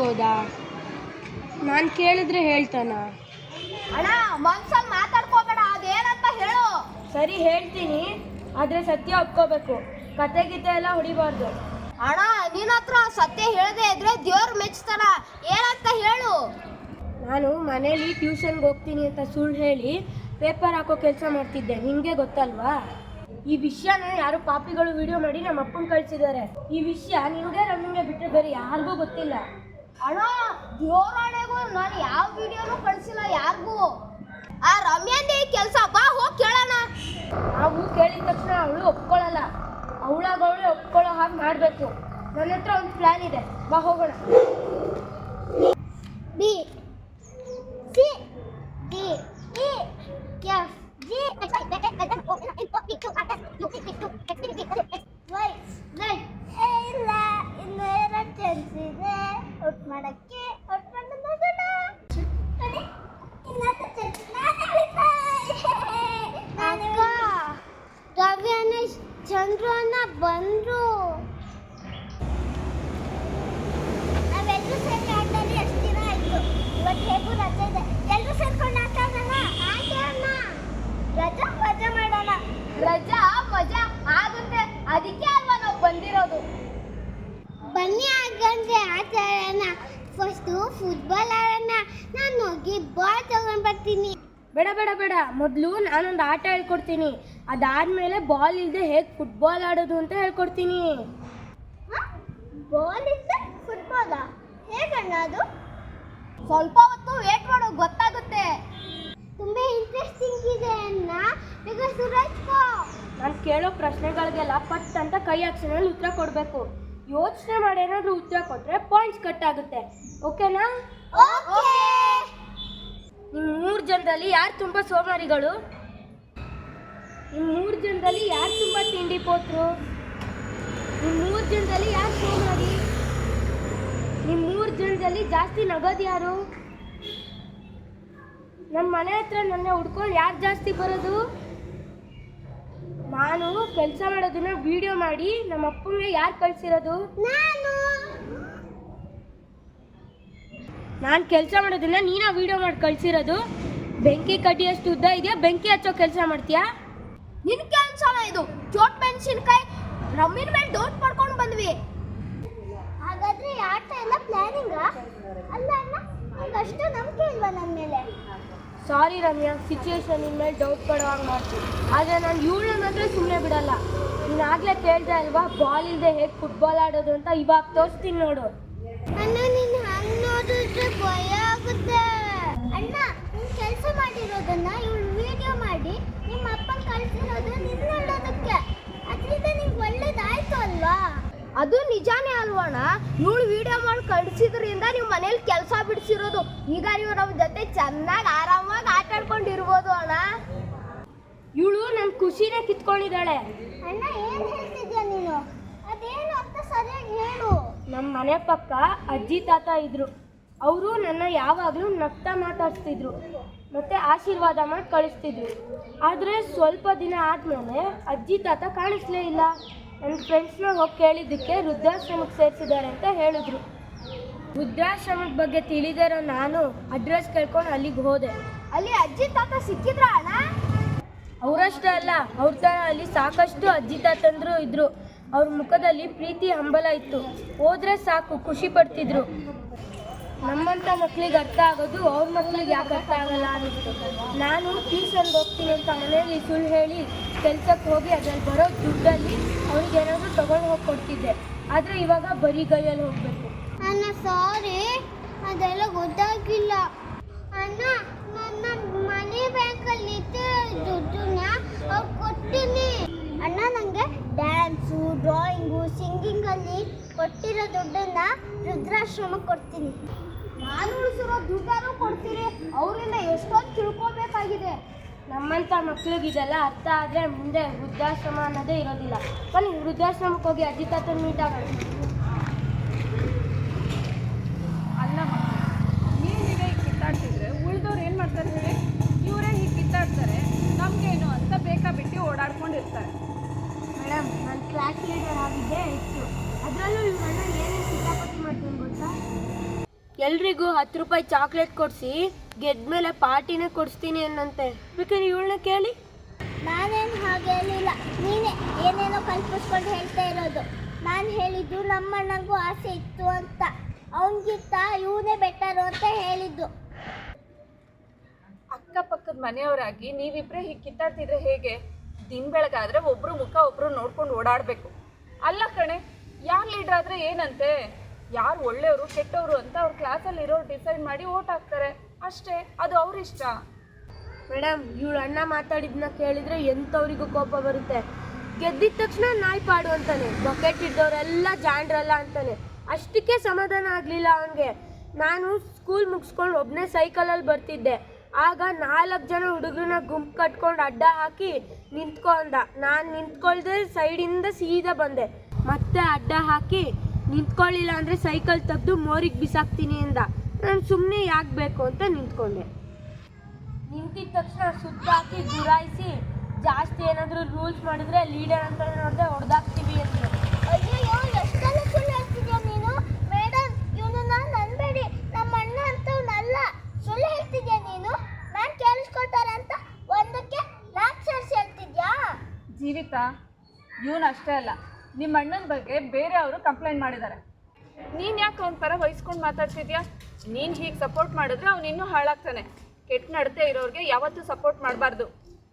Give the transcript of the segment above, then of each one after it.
ಇರ್ಬೋದಾ ನಾನು ಕೇಳಿದ್ರೆ ಹೇಳ್ತಾನ? ಅಣ್ಣ ಮನ್ಸಲ್ಲಿ ಮಾತಾಡ್ಕೋಬೇಡ ಅದೇನಂತ ಹೇಳು. ಸರಿ ಹೇಳ್ತೀನಿ. ಆದರೆ ಸತ್ಯ ಒಪ್ಕೋಬೇಕು. ಕತೆ ಗೀತೆ ಎಲ್ಲ ಹೊಡಿಬಾರ್ದು. ಅಣ್ಣ ನಿನ್ನ ಹತ್ರ ಸತ್ಯ ಹೇಳದೆ ಇದ್ರೆ ದೇವ್ರು ಮೆಚ್ತಾನ. ಏನಂತ ಹೇಳು. ನಾನು ಮನೇಲಿ ಟ್ಯೂಷನ್ಗೆ ಹೋಗ್ತೀನಿ ಅಂತ ಸುಳ್ಳು ಹೇಳಿ ಪೇಪರ್ ಹಾಕೋ ಕೆಲಸ ಮಾಡ್ತಿದ್ದೆ. ನಿಮಗೆ ಗೊತ್ತಲ್ವಾ? ಈ ವಿಷಯನ ಯಾರು ಪಾಪಿಗಳು ವಿಡಿಯೋ ಮಾಡಿ ನಮ್ಮ ಅಪ್ಪನ ಕಳಿಸಿದ್ದಾರೆ. ಈ ವಿಷಯ ನಿಮಗೆ ನಮಗೆ ಬಿಟ್ಟರೆ ಬೇರೆ ಯಾರಿಗೂ ಗೊತ್ತಿಲ್ಲ. ಅಣ್ಣ ದೇವ್ರಾಣೆಗೂ ನಾನು ಯಾವ ವಿಡಿಯೋನು ಕಳ್ಸಿಲ್ಲ ಯಾರಿಗೂ. ಆ ರಮ್ಯಾಂದೆ ಕೆಲಸ, ಬಾ, ಹೋಗಿ ಕೇಳೋಣ ನಾವು ಕೇಳಿದ ತಕ್ಷಣ ಅವಳು ಒಪ್ಕೊಳ್ಳಲ್ಲ ಅವಳಾಗ ಅವಳು ಒಪ್ಕೊಳ್ಳೋ ಹಾಗೆ ಮಾಡಬೇಕು. ನನ್ನ ಹತ್ರ ಒಂದು ಪ್ಲ್ಯಾನ್ ಇದೆ. ಬಾ, ಹೋಗೋಣ B C D E F G Y Z ಇಲ್ಲ ಇನ್ನು ಎರಡು ಚಾನ್ಸ್ ಇದೆ ಔಟ್ ಮಾಡಕ್ಕೆ ಔಟ್ ಮಾಡಿ ನೋಡೋಣ ನೋಡಿ, ಇನ್ನೊಂದು chance. ನಾನೇ ಉಳಿತಾ. ಅಕ್ಕ, ರವ್ಯನ ಚಂದ್ರನ ಬಂದ್ರು ನಾವೆಲ್ಲರೂ ಸೇರಿ ಆಟದಲ್ಲಿ ಎಷ್ಟು ದಿನ ಆಯ್ತು ಇವತ್ತು ಹೇಗೂ ರಜೆ ಇದೆ ಎಲ್ಲರೂ ಸೇರ್ಕೊಂಡು ಆಟ ಆಡೋಣ ಆಟೋಣ ರಜಾ ಮಜಾ ಮಾಡೋಣ ರಜಾ ಮಜಾ ಆಗುತ್ತೆ. ಅದಕ್ಕೆ ಅಲ್ವಾ ನಾವು ಬಂದಿರೋದು? ಬನ್ನಿ ಹಾಗಂದ್ರೆ ಆಟ ಆಡೋಣ. ಫಸ್ಟು ಫುಟ್ಬಾಲ್ ಆಡೋಣ. ನಾನು ಹೋಗಿ ಬಾಲ್ ತಗೊಂಡ್ ಬರ್ತೀನಿ. ಬೇಡ ಬೇಡ ಬೇಡ. ಮೊದಲು ನಾನೊಂದು ಆಟ ಹೇಳ್ಕೊಡ್ತೀನಿ. ಅದಾದಮೇಲೆ ಬಾಲ್ ಇಲ್ಲದೆ ಹೇಗೆ ಫುಟ್ಬಾಲ್ ಆಡೋದು ಅಂತ ಹೇಳ್ಕೊಡ್ತೀನಿ. ಬಾಲ್ ಇಲ್ಲದೆ ಫುಟ್ಬಾಲ ಹೇಗಣ್ಣ ಅದು? ಸ್ವಲ್ಪ ಹೊತ್ತು ವೇಟ್ ಮಾಡು ಗೊತ್ತಾಗುತ್ತೆ. ತುಂಬ ಇಂಟ್ರೆಸ್ಟಿಂಗ್ ಇದೆ ಅಣ್ಣ. ಸುರಜ್ಕೋ ನಾನು ಕೇಳೋ ಪ್ರಶ್ನೆಗಳಿಗೆಲ್ಲ ಪಟ್ ಅಂತ ಕೈ ಆಕ್ಷನಲ್ಲಿ ಉತ್ತರ ಕೊಡಬೇಕು. ಯೋಚನೆ ಮಾಡಿ ಏನಾದರೂ ಉತ್ತರ ಕೊಟ್ಟರೆ ಪಾಯಿಂಟ್ಸ್ ಕಟ್ ಆಗುತ್ತೆ. ಓಕೆನಾ ಓಕೆ ನಿಮ್ಮ ಮೂರು ಜನರಲ್ಲಿ ಯಾರು ತುಂಬ ಸೋಮಾರಿಗಳು? ನಿಮ್ಮ ಮೂರು ಜನರಲ್ಲಿ ಯಾರು ತುಂಬ ತಿಂಡಿ ಪೋತ್ರು? ನಿಮ್ಮ ಮೂರು ಜನರಲ್ಲಿ ಯಾರು ಸೋಮಾರಿ? ನಿಮ್ಮ ಮೂರು ಜನರಲ್ಲಿ ಜಾಸ್ತಿ ನಗೋದು ಯಾರು? ನಮ್ಮ ಮನೆ ಹತ್ರ ನನ್ನ ಹುಡ್ಕೊಂಡು ಯಾರು ಜಾಸ್ತಿ ಬರೋದು? ನಾನು ಕೆಲಸ ಮಾಡೋದನ್ನ ವಿಡಿಯೋ ಮಾಡಿ ನಮ್ಮ ಅಪ್ಪಂಗೆ ಯಾರು ಕಳಿಸಿರೋದು? ನಾನು. ನಾನು ಕೆಲಸ ಮಾಡೋದನ್ನ ನೀನ ವಿಡಿಯೋ ಮಾಡಿ ಕಳ್ಸಿರೋದು. ಬೆಂಕಿ ಕಡ್ಡಿಯಷ್ಟು ಉದ್ದ ಇದೆಯಾ? ಬೆಂಕಿ ಹಚ್ಚೋ ಕೆಲಸ ಮಾಡ್ತೀಯಾ? ನಿನ್ ಕೆಲಸ ಇದು. ಚೋಟ್ ಮೆಣಸಿನ್ಕಾಯಿ ರಮ್ಮಿನ ಮೇಲೆ ಡೋಟ್ ಮಾಡ್ಕೊಂಡು ಬಂದ್ವಿ. ಹಾಗಾದ್ರೆ ಯಾರ ಆಟ ಎಲ್ಲ ಪ್ಲಾನಿಂಗ್ ಅಲ್ಲ ಅಣ್ಣ ಅಷ್ಟು ನಂಬಿಕೆ ಇಲ್ವಾ ನನ್ನ ಮೇಲೆ? ಸಾರಿ ರಮ್ಯಾ ಸಿಚುವೇಶನ್ ಮೇಲೆ ಡೌಟ್ ಪಡುವಾಗ ಮಾಡ್ತೀನಿ ಆದರೆ ನಾನು ಇವಳು ಮಾತ್ರ ಸುಮ್ಮನೆ ಬಿಡಲ್ಲ. ನೀನು ಆಗಲೇ ಕೇಳ್ದೆ ಅಲ್ವಾ ಬಾಲ್ ಇಲ್ಲದೆ ಹೇಗೆ ಫುಟ್ಬಾಲ್ ಆಡೋದು ಅಂತ ಇವಾಗ ತೋರಿಸ್ತೀನಿ ನೋಡು. ಅಣ್ಣ, ನೀನು ಭಯ ಆಗುತ್ತೆ. ಅಣ್ಣ, ನೀನು ಕೆಲಸ ಮಾಡಿರೋದನ್ನ ಇವಳು ವಿಡಿಯೋ ಮಾಡಿ, ನಿಮ್ಮ ಅಪ್ಪನ ಕಳಿಸಿರೋದು ನಿನ್ನ ನೋಡೋದಕ್ಕೆ ಅದರಿಂದ ನಿಮ್ಗೆ ಒಳ್ಳೇದಾಯ್ತು ಅಲ್ವಾ ಅದು ನಿಜಾನೇ ಅಲ್ವಣ್ಣ? ಇವಳು ವಿಡಿಯೋ ಮಾಡಿ ಕಳಿಸಿದ್ರಿಂದ ನೀವು ಮನೇಲಿ ಕೆಲಸ ಬಿಡಿಸಿರೋದು. ಈಗ ನೀವು ನಮ್ಮ ಜೊತೆ ಚೆನ್ನಾಗಿ ಆರಾಮಾಗಿ ಆಟ ಆಡ್ಕೊಂಡಿರ್ಬೋದು ಅಣ್ಣ. ಇವಳು ನನ್ನ ಖುಷಿನೇ ಕಿತ್ಕೊಂಡಿದ್ದಾಳೆ. ಅಣ್ಣ ಏನು ಹೇಳ್ತಿದ್ಯಾ ನೀನು? ಅದೇನು ಅಂತ ಸರಿಯಾಗಿ ಹೇಳು. ನಮ್ಮ ಮನೆ ಪಕ್ಕ ಅಜ್ಜಿ ತಾತ ಇದ್ರು. ಅವರು ನನ್ನ ಯಾವಾಗಲೂ ನಗ್ತಾ ಮಾತಾಡ್ತಿದ್ರು ಮತ್ತೆ ಆಶೀರ್ವಾದ ಮಾಡಿ ಕಳಿಸ್ತಿದ್ರು. ಆದರೆ ಸ್ವಲ್ಪ ದಿನ ಆದಮೇಲೆ ಅಜ್ಜಿ ತಾತ ಕಾಣಿಸ್ಲೇ ಇಲ್ಲ. ನನ್ನ ಫ್ರೆಂಡ್ಸ್ನ ಹೋಗಿ ಕೇಳಿದ್ದಕ್ಕೆ ವೃದ್ಧಾಶ್ರಮಕ್ಕೆ ಸೇರಿಸಿದ್ದಾರೆ ಅಂತ ಹೇಳಿದ್ರು. ವೃದ್ಧಾಶ್ರಮದ ಬಗ್ಗೆ ತಿಳಿದಿರೋ ನಾನು ಅಡ್ರೆಸ್ ಕೇಳ್ಕೊಂಡು ಅಲ್ಲಿಗೆ ಹೋದೆ. ಅಲ್ಲಿ ಅಜ್ಜಿ ತಾತ ಸಿಕ್ಕಿದ್ರ ಅಣ್ಣ? ಅವರಷ್ಟೇ ಅಲ್ಲ ಅವ್ರ ಥರ ಅಲ್ಲಿ ಸಾಕಷ್ಟು ಅಜ್ಜಿ ತಾತಂದ್ರು ಇದ್ರು. ಅವ್ರ ಮುಖದಲ್ಲಿ ಪ್ರೀತಿ ಹಂಬಲ ಇತ್ತು. ಹೋದ್ರೆ ಸಾಕು ಖುಷಿ ಪಡ್ತಿದ್ರು. ನಮ್ಮಂಥ ಮಕ್ಳಿಗೆ ಅರ್ಥ ಆಗೋದು, ಅವ್ರ ಮಕ್ಳಿಗೆ ಯಾಕೆ ಅರ್ಥ ಆಗಲ್ಲ ಅನ್ನಿಸ್ತು ನಾನು ಟ್ಯೂಷನ್ಗೆ ಹೋಗ್ತೀನಿ ಅಂತ ಮನೇಲಿ ಸುಳ್ಳು ಹೇಳಿ ಕೆಲ್ಸಕ್ಕೆ ಹೋಗಿ ಅದ್ರಲ್ಲಿ ಬರೋ ದುಡ್ಡಲ್ಲಿ ಅವ್ರಿಗೆ ಏನಾದರೂ ತೊಗೊಂಡು ಹೋಗಿ ಕೊಡ್ತಿದ್ದೆ. ಆದರೆ ಇವಾಗ ಬರೀ ಗೈಯಲ್ಲಿ ಹೋಗಬೇಕು. ಅಣ್ಣ ಸಾರಿ ಅದೆಲ್ಲ ಗೊತ್ತಾಗಿಲ್ಲ. ಅಣ್ಣ, ನನ್ನ ಮನಿ ಬ್ಯಾಂಕಲ್ಲಿ ದುಡ್ಡನ್ನ ಅವ್ರು ಕೊಡ್ತೀನಿ ಅಣ್ಣ ನನಗೆ ಡ್ಯಾನ್ಸು, ಡ್ರಾಯಿಂಗು, ಸಿಂಗಿಂಗಲ್ಲಿ ಕೊಟ್ಟಿರೋ ದುಡ್ಡನ್ನ ವೃದ್ಧಾಶ್ರಮಕ್ಕೆ ಕೊಡ್ತೀನಿ. ನಾನು ಉಳಿಸಿರೋ ಕೊಡ್ತೀನಿ ಅವರಿಂದ ಎಷ್ಟೊಂದು ತಿಳ್ಕೊಬೇಕಾಗಿದೆ. ನಮ್ಮಂಥ ಮಕ್ಳಿಗೆ ಇದೆಲ್ಲ ಅರ್ಥ ಆದರೆ ಮುಂದೆ ವೃದ್ಧಾಶ್ರಮ ಅನ್ನೋದೇ ಇರೋದಿಲ್ಲ. ಬನ್ನಿ ವೃದ್ಧಾಶ್ರಮಕ್ಕೆ ಹೋಗಿ ಅಜ್ಜಿ ತಾತನ ಮೀಟ್ ಆಗ ಅಲ್ಲ ನೀವೀಗ ಈಗ ಕಿತ್ತಾಡ್ತಿದ್ರೆ ಉಳಿದವ್ರು ಏನು ಮಾಡ್ತಾರೆ ಹೇಳಿ? ಇವರೇ ಹೀಗೆ ಕಿತ್ತಾಡ್ತಾರೆ ನಮಗೇನು ಅಂತ ಬೇಕಾ ಬಿಟ್ಟು ಓಡಾಡ್ಕೊಂಡಿರ್ತಾರೆ. ಮೇಡಮ್ ನಾನು ಕ್ಲಾಸ್ ಲೀಡರ್ ಆಗಿದ್ದೆ ಹೆಚ್ಚು ಅದರಲ್ಲೂ ಇವ್ರ ಅಣ್ಣ ಏನೇನು ಕಿತಾಪತಿ ಮಾಡ್ತೀನಿ ಗೊತ್ತಾ ಎಲ್ರಿಗೂ ಹತ್ತು ರೂಪಾಯಿ ಚಾಕ್ಲೇಟ್ ಕೊಡಿಸಿ ಗೆದ್ಮೇಲೆ ಪಾರ್ಟಿನೇ ಕೊಡಿಸ್ತೀನಿ ಅನ್ನಂತೆ. ಬೇಕಾದ್ರೆ ಇವಳನ್ನ ಕೇಳಿ. ನಾನೇನು ಹಾಗೆ ಹೇಳಿಲ್ಲ. ನೀನೇ ಏನೇನೋ ಕಲ್ಪಿಸ್ಕೊಂಡು ಹೇಳ್ತಾ ಇರೋದು. ನಾನು ಹೇಳಿದ್ದು ನಮ್ಮಣ್ಣಂಗೂ ಆಸೆ ಇತ್ತು ಅಂತ. ಅವನಿಗಿಂತ ಇವನೇ ಬೆಟರು ಅಂತ ಹೇಳಿದ್ದು. ಅಕ್ಕಪಕ್ಕದ ಮನೆಯವರಾಗಿ ನೀವಿಬ್ರೇ ಹೀಗೆ ಕಿತ್ತಾಡ್ತಿದ್ರೆ ಹೇಗೆ? ದಿನ ಬೆಳಗಾದ್ರೆ ಒಬ್ರು ಮುಖ ಒಬ್ರು ನೋಡ್ಕೊಂಡು ಓಡಾಡಬೇಕು. ಅಲ್ಲ ಕಣೆ ಯಾರು ಲೀಡ್ರ್ ಆದರೆ ಏನಂತೆ? ಯಾರು ಒಳ್ಳೆಯವರು, ಕೆಟ್ಟವರು ಅಂತ ಅವ್ರ ಕ್ಲಾಸಲ್ಲಿ ಇರೋರು ಡಿಸೈಡ್ ಮಾಡಿ ಓಟ್ ಹಾಕ್ತಾರೆ. ಅಷ್ಟೇ, ಅದು ಅವ್ರ ಇಷ್ಟ. ಮೇಡಮ್ ಇವಳು ಅಣ್ಣ ಮಾತಾಡಿದ್ನ ಕೇಳಿದ್ರೆ ಎಂಥವ್ರಿಗೂ ಕೋಪ ಬರುತ್ತೆ. ಗೆದ್ದಿದ ತಕ್ಷಣ ನಾಯಿ ಪಾಡು ಅಂತಾನೆ ಬಕೆಟ್ ಇದ್ದವರೆಲ್ಲ ಜಾಂಡ್ರಲ್ಲ ಅಂತಾನೆ. ಅಷ್ಟಕ್ಕೆ ಸಮಾಧಾನ ಆಗಲಿಲ್ಲ ಅವನಿಗೆ. ನಾನು ಸ್ಕೂಲ್ ಮುಗಿಸ್ಕೊಂಡು ಒಬ್ಬನೇ ಸೈಕಲಲ್ಲಿ ಬರ್ತಿದ್ದೆ. ಆಗ ನಾಲ್ಕು ಜನ ಹುಡುಗರನ್ನ ಗುಂಪು ಕಟ್ಕೊಂಡು ಅಡ್ಡ ಹಾಕಿ ನಿಂತ್ಕೊಂಡ. ನಾನು ನಿಂತ್ಕೊಳ್ದೆ ಸೈಡಿಂದ ಸೀದಾ ಬಂದೆ. ಮತ್ತೆ ಅಡ್ಡ ಹಾಕಿ ನಿಂತ್ಕೊಳ್ಳಿಲ್ಲ ಅಂದರೆ ಸೈಕಲ್ ತೆಗೆದು ಮೋರಿಗೆ ಬಿಸಾಕ್ತೀನಿ ಅಂದ. ನಾನು ಸುಮ್ಮನೆ ಯಾಕೆ ಬೇಕು ಅಂತ ನಿಂತ್ಕೊಂಡೆ. ನಿಂತಿದ ತಕ್ಷಣ ಸುತ್ತಾಕಿ ಗುರಾಯಿಸಿ ಜಾಸ್ತಿ ಏನಾದರೂ ರೂಲ್ಸ್ ಮಾಡಿದ್ರೆ ಲೀಡರ್ ಅಂತ ನೋಡಿದ್ರೆ ಹೊಡೆದಾಕ್ತೀವಿ ಅಂತ ಅಯ್ಯೋ ಎಷ್ಟೆಲ್ಲ ಸುಳ್ಳು ಹೇಳ್ತಿದ್ಯಾ ನೀನು? ಮೇಡಮ್ ಇವನನ್ನ ನನ್ಬೇಡಿ ನಮ್ಮ ಅಣ್ಣ ಅಂತವ್ನಲ್ಲ ಸುಳ್ಳು ಹೇಳ್ತಿದ್ಯಾ ನೀನು? ನಾನು ಕೇಳಿಸ್ಕೊಳ್ತಾರೆ ಅಂತ ಒಂದಕ್ಕೆ ನಾಲ್ಕು ಸೇರಿಸಿ ಹೇಳ್ತಿದ್ಯಾ? ಜೀವಿತ ಇವನು ಅಷ್ಟೇ ಅಲ್ಲ. ನಿಮ್ಮ ಅಣ್ಣನ ಬಗ್ಗೆ ಬೇರೆ ಅವರು ಕಂಪ್ಲೇಂಟ್ ಮಾಡಿದ್ದಾರೆ. ನೀನು ಯಾಕೆ ಅವನ ಪರ ವಹಿಸ್ಕೊಂಡು ಮಾತಾಡ್ತಿದ್ಯಾ? ನೀನು ಹೀಗೆ ಸಪೋರ್ಟ್ ಮಾಡಿದ್ರೆ ಅವ್ನು ಇನ್ನೂ ಹಾಳಾಗ್ತಾನೆ. ಕೆಟ್ಟ ನಡತೆ ಇರೋರಿಗೆ ಯಾವತ್ತೂ ಸಪೋರ್ಟ್ ಮಾಡಬಾರ್ದು.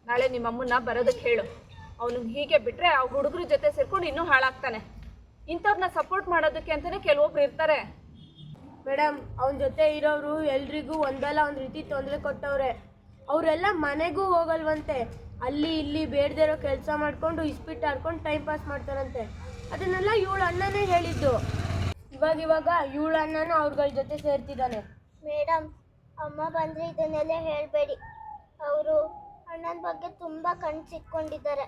ನಾಳೆ ನಿಮ್ಮ ಅಮ್ಮನ್ನ ಬರೋದಕ್ಕೆ ಹೇಳು. ಅವನು ಹೀಗೆ ಬಿಟ್ಟರೆ ಆ ಹುಡುಗರ ಜೊತೆ ಸೇರ್ಕೊಂಡು ಇನ್ನೂ ಹಾಳಾಗ್ತಾನೆ. ಇಂಥವ್ರನ್ನ ಸಪೋರ್ಟ್ ಮಾಡೋದಕ್ಕೆ ಅಂತಲೇ ಕೆಲವೊಬ್ರು ಇರ್ತಾರೆ. ಮೇಡಮ್ ಅವನ ಜೊತೆ ಇರೋರು ಎಲ್ರಿಗೂ ಒಂದಲ್ಲ ಒಂದು ರೀತಿ ತೊಂದರೆ ಕೊಟ್ಟವ್ರೆ. ಅವರೆಲ್ಲ ಮನೆಗೂ ಹೋಗಲ್ವಂತೆ. ಅಲ್ಲಿ ಇಲ್ಲಿ ಬೇಡದೇ ಇರೋ ಕೆಲಸ ಮಾಡ್ಕೊಂಡು ಇಸ್ಪಿಟ್ ಆಡ್ಕೊಂಡು ಟೈಮ್ ಪಾಸ್ ಮಾಡ್ತಾರಂತೆ. ಅದನ್ನೆಲ್ಲ ಇವಳ ಅಣ್ಣನೇ ಹೇಳಿದ್ದು. ಇವಾಗ ಇವಾಗ ಇವಳ ಅಣ್ಣನೂ ಅವ್ರಗಳ ಜೊತೆ ಸೇರ್ತಿದ್ದಾನೆ. ಮೇಡಮ್ ಅಮ್ಮ ಬಂದರೆ ಇದನ್ನೆಲ್ಲ ಹೇಳಬೇಡಿ. ಅವರು ಅಣ್ಣನ ಬಗ್ಗೆ ತುಂಬ ಕಣ್ಸಿಟ್ಕೊಂಡಿದ್ದಾರೆ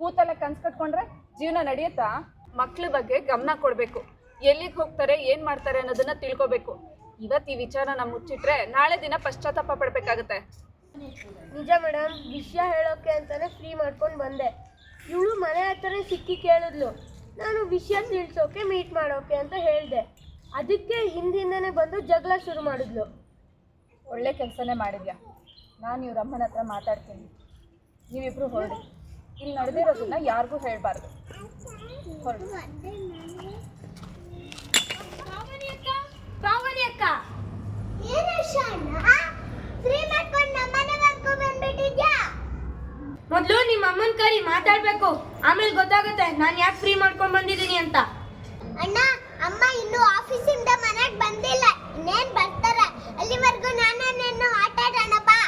ಕೂತಲ್ಲೇ ಕನ್ಸು ಕಟ್ಕೊಂಡ್ರೆ ಜೀವನ ನಡೆಯುತ್ತಾ? ಮಕ್ಳ ಬಗ್ಗೆ ಗಮನ ಕೊಡಬೇಕು. ಎಲ್ಲಿಗೆ ಹೋಗ್ತಾರೆ ಏನು ಮಾಡ್ತಾರೆ ಅನ್ನೋದನ್ನ ತಿಳ್ಕೊಬೇಕು. ಇವತ್ತು ಈ ವಿಚಾರನ ಮುಚ್ಚಿಟ್ರೆ ನಾಳೆ ದಿನ ಪಶ್ಚಾತ್ತಾಪ ಪಡ್ಬೇಕಾಗತ್ತೆ. ನಿಜ ಮೇಡಮ್ ವಿಷಯ ಹೇಳೋಕೆ ಅಂತಾನೆ ಫ್ರೀ ಮಾಡ್ಕೊಂಡು ಬಂದೆ. ಇವಳು ಮನೆ ಹತ್ರನೇ ಸಿಕ್ಕಿ ಕೇಳಿದ್ಲು. ನಾನು ವಿಷಯ ತಿಳಿಸೋಕೆ ಮೀಟ್ ಮಾಡೋಕೆ ಅಂತ ಹೇಳಿದೆ. ಅದಕ್ಕೆ ಹಿಂದಿಂದನೇ ಬಂದು ಜಗಳ ಶುರು ಮಾಡಿದ್ಲು. ಒಳ್ಳೆ ಕೆಲಸನೇ ಮಾಡಿದ್ಯಾ? ನಾನು ಇವ್ರ ಅಮ್ಮನ ಹತ್ರ ಮಾತಾಡ್ತೀನಿ. ನೀವಿಬ್ರು ಹೊರಡಿ. ಇಲ್ಲಿ ನಡೆದಿರೋದನ್ನ ಯಾರಿಗೂ ಹೇಳಬಾರ್ದು. ಹೊರಡಿ. ಪಾವನಿ ಅಕ್ಕ ಏನು ಶಾಣ ಮೊದಲು ನಿಮ್ಮ ಅಮ್ಮನ ಕರಿ ಮಾತಾಡ್ಬೇಕು. ಆಮೇಲೆ ಗೊತ್ತಾಗುತ್ತೆ ನಾನು ಯಾಕೆ ಫ್ರೀ ಮಾಡ್ಕೊಂಡ್ ಬಂದಿದ್ದೀನಿ ಅಂತ. ಅಣ್ಣ ಅಮ್ಮ ಇನ್ನೂ ಆಫೀಸಿಂದ ಮನೆಗೆ ಬಂದಿಲ್ಲ. ಇನ್ನೇನ್ ಬರ್ತಾರೆ? ಅಲ್ಲಿವರೆಗೂ ನಾನು ನಿನ್ನ ಆಟ ಆಡೋಣ ಬಾ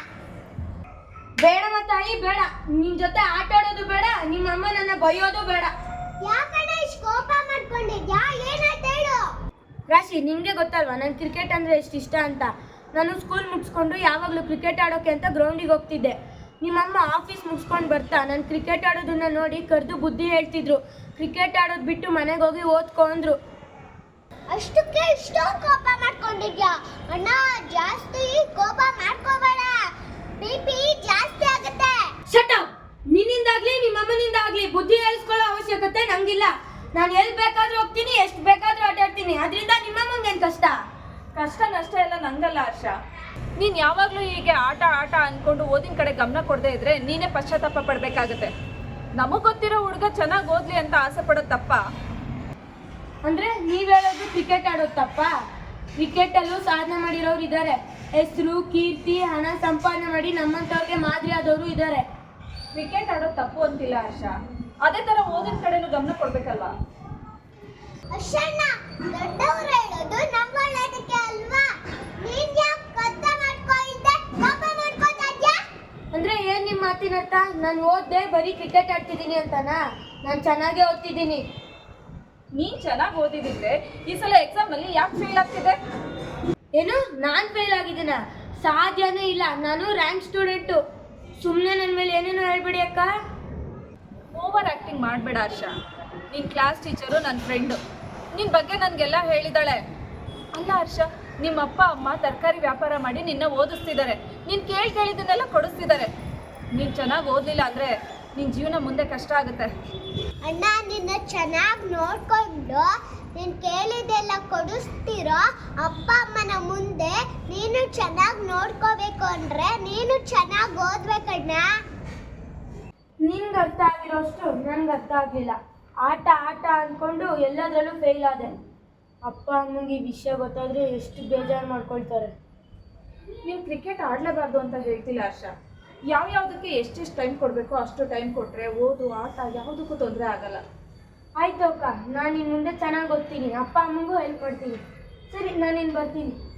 ಬೇಡಮ್ಮ ತಾಯಿ ಬೇಡ. ನಿನ್ ಜೊತೆ ಆಟ ಆಡೋದು ಬೇಡ ನಿಮ್ಮ ಅಮ್ಮ ನನ್ನ ಬೈಯೋದು ಬೇಡ. ಯಾಕಣ್ಣ ಇಷ್ಟು ಕೋಪ ಮಾಡ್ಕೊಂಡಿದ್ಯಾ? ಏನಾಯ್ತು ಹೇಳು. ರಾಶಿ ನಿಂಗೆ ಗೊತ್ತಲ್ವಾ ನನ್ ಕ್ರಿಕೆಟ್ ಅಂದ್ರೆ ಎಷ್ಟು ಇಷ್ಟ ಅಂತ. ನಾನು ಸ್ಕೂಲ್ ಮುಗಿಸ್ಕೊಂಡು ಯಾವಾಗಲೂ ಕ್ರಿಕೆಟ್ ಆಡೋಕೆ ಅಂತ ಗ್ರೌಂಡಿಗೆ ಹೋಗ್ತಿದ್ದೆ. ನಿಮ್ಮಮ್ಮ ಆಫೀಸ್ ಮುಗಿಸ್ಕೊಂಡು ಬರ್ತಾ ನಾನು ಕ್ರಿಕೆಟ್ ಆಡೋದನ್ನು ನೋಡಿ ಕರೆದು ಬುದ್ಧಿ ಹೇಳ್ತಿದ್ರು. ಕ್ರಿಕೆಟ್ ಆಡೋದು ಬಿಟ್ಟು ಮನೆಗೆ ಹೋಗಿ ಓದ್ಕೊಂಡ್ರು ಅಷ್ಟಕ್ಕೆ ಇಷ್ಟೊಂದು ಕೋಪ ಮಾಡ್ಕೊಂಡಿದ್ಯಾ? ಅಣ್ಣ ಜಾಸ್ತಿ ಕೋಪ ಮಾಡ್ಕೋಬೇಡ. ಬಿಪಿ ಜಾಸ್ತಿ ಆಗುತ್ತೆ. ಶಟ್ ನಿನ್ನಿಂದಾಗ್ಲಿ ನಿಮ್ಮ ಅಮ್ಮನಿಂದ ಆಗ್ಲಿ ಬುದ್ಧಿ ಹೇಳಿಸ್ಕೊಳ್ಳೋ ಅವಶ್ಯಕತೆ ನಂಗಿಲ್ಲ. ನಾನು ಎಲ್ಲಿ ಹೋಗ್ತೀನಿ ಎಷ್ಟು ಬೇಕಾದ್ರೂ ಆಟಾಡ್ತೀನಿ ಅದರಿಂದ ನಿಮ್ಮಮ್ಮಂಗೆ ಏನು ಕಷ್ಟ ಕಷ್ಟ ನಂಗಲ್ಲ ಹರ್ಷ. ನೀನು ಯಾವಾಗಲೂ ಹೀಗೆ ಆಟ ಆಟ ಅನ್ಕೊಂಡು ಓದಿನ ಕಡೆ ಗಮನ ಕೊಡದೆ ಇದ್ರೆ ನೀನೇ ಪಶ್ಚಾತ್ತಾಪ ಪಡ್ಬೇಕಾಗತ್ತೆ. ನಮಗೆ ಗೊತ್ತಿರೋ ಹುಡುಗ ಚೆನ್ನಾಗಿ ಓದ್ಲಿ ಅಂತ ಆಸೆ ಪಡೋ ತಪ್ಪ. ಅಂದ್ರೆ ನೀವ್ ಹೇಳೋದು ಕ್ರಿಕೆಟ್ ಆಡೋದು ತಪ್ಪ? ಕ್ರಿಕೆಟ್ ಅಲ್ಲೂ ಸಾಧನೆ ಮಾಡಿರೋರು ಇದ್ದಾರೆ ಹೆಸರು ಕೀರ್ತಿ ಹಣ ಸಂಪಾದನೆ ಮಾಡಿ ನಮ್ಮಂತವ್ರಿಗೆ ಮಾದರಿ ಆದವರು ಇದ್ದಾರೆ ಕ್ರಿಕೆಟ್ ಆಡೋದು ತಪ್ಪು ಅಂತಿಲ್ಲ ಹರ್ಷ. ಅದೇ ತರ ಓದಿನ ಕಡೆನೂ ಗಮನ ಕೊಡ್ಬೇಕಲ್ವಾ? ದೊಡ್ಡವರು ಹೇಳೋದು ನಮ್ಮ ಒಳ್ಳೇದಕ್ಕೆ ಅಲ್ವಾ ನೀನ್ ಯಾಕೆ ಕತ್ತ ಮಾಡ್ಕೊಂಡಿದ್ದೆ ಕೋಪ ಮಾಡ್ಕೊತಾ ಇದ್ಯಾ ಅಂದ್ರೆ ಏನ್ ನಿಮ್ ನಾನು ಓದ್ದೆ ಬರೀ ಕ್ರಿಕೆಟ್ ಆಡ್ತಿದ್ದೀನಿ ಅಂತನಾ? ನಾನು ಚೆನ್ನಾಗೇ ಓದ್ತಿದ್ದೀನಿ. ನೀನ್ ಚೆನ್ನಾಗಿ ಓದಿದ್ರೆ ಈ ಸಲ ಎಕ್ಸಾಮ್ ಅಲ್ಲಿ ಯಾಕೆ ಫೇಲ್ ಆಗ್ತಿದೆ? ಏನು? ನಾನ್ ಫೇಲ್ ಆಗಿದ್ದೀನ? ಸಾಧ್ಯನೇ ಇಲ್ಲ. ನಾನು ರ್ಯಾಂಕ್ ಸ್ಟೂಡೆಂಟು ಸುಮ್ಮನೆ ನನ್ನ ಮೇಲೆ ಏನೇನೋ ಹೇಳ್ಬಿಡಿ ಅಕ್ಕ. ಓವರ್ ಆ್ಯಕ್ಟಿಂಗ್ ಮಾಡಬೇಡ ಹರ್ಷ. ನಿನ್ನ ಕ್ಲಾಸ್ ಟೀಚರು ನನ್ನ ಫ್ರೆಂಡು ನಿನ್ನ ಬಗ್ಗೆ ನನಗೆಲ್ಲ ಹೇಳಿದಾಳೆ. ಅಲ್ಲ ಹರ್ಷ ನಿಮ್ಮ ಅಪ್ಪ ಅಮ್ಮ ತರಕಾರಿ ವ್ಯಾಪಾರ ಮಾಡಿ ನಿನ್ನ ಓದಿಸ್ತಿದ್ದಾರೆ. ನೀನು ಕೇಳಿ ಕೇಳಿದ್ದನ್ನೆಲ್ಲ ಕೊಡಿಸ್ತಿದ್ದಾರೆ. ನೀನು ಚೆನ್ನಾಗಿ ಓದಲಿಲ್ಲ ಅಂದರೆ ನಿನ್ನ ಜೀವನ ಮುಂದೆ ಕಷ್ಟ ಆಗುತ್ತೆ. ಅಣ್ಣ ನಿನ್ನ ಚೆನ್ನಾಗಿ ನೋಡ್ಕೊಂಡು ನೀನು ಕೇಳಿದೆಲ್ಲ ಕೊಡಿಸ್ತಿರೋ ಅಪ್ಪ ಅಮ್ಮನ ಮುಂದೆ ನೀನು ಚೆನ್ನಾಗಿ ನೋಡ್ಕೋಬೇಕು ಅಂದ್ರೆ ನೀನು ಚೆನ್ನಾಗಿ ಓದ್ಬೇಕಣ್ಣ ನಿನ್ಗೆ ಅರ್ಥ ಆಗಿರೋಷ್ಟು ನನ್ಗೆ ಅರ್ಥ ಆಗಲಿಲ್ಲ. ಆಟ ಆಟ ಅಂದ್ಕೊಂಡು ಎಲ್ಲದರಲ್ಲೂ ಫೇಲ್ ಆದೆ. ಅಪ್ಪ ಅಮ್ಮಂಗೆ ಈ ವಿಷಯ ಗೊತ್ತಾದರೆ ಎಷ್ಟು ಬೇಜಾರು ಮಾಡ್ಕೊಳ್ತಾರೆ. ನೀನು ಕ್ರಿಕೆಟ್ ಆಡಲೇಬಾರ್ದು ಅಂತ ಹೇಳ್ತಿಲ್ಲ ಹರ್ಷ. ಯಾವ ಯಾವುದಕ್ಕೆ ಎಷ್ಟೆಷ್ಟು ಟೈಮ್ ಕೊಡಬೇಕು ಅಷ್ಟು ಟೈಮ್ ಕೊಟ್ಟರೆ ಓದು, ಆಟ ಯಾವುದಕ್ಕೂ ತೊಂದರೆ ಆಗಲ್ಲ. ಆಯ್ತು ಅಕ್ಕ, ನಾನು ಇನ್ನು ಮುಂದೆ ಚೆನ್ನಾಗಿ ಓದ್ತೀನಿ. ಅಪ್ಪ, ಅಮ್ಮಂಗೂ ಹೆಲ್ಪ್ ಮಾಡ್ತೀನಿ. ಸರಿ ನಾನಿನ್ನು ಬರ್ತೀನಿ.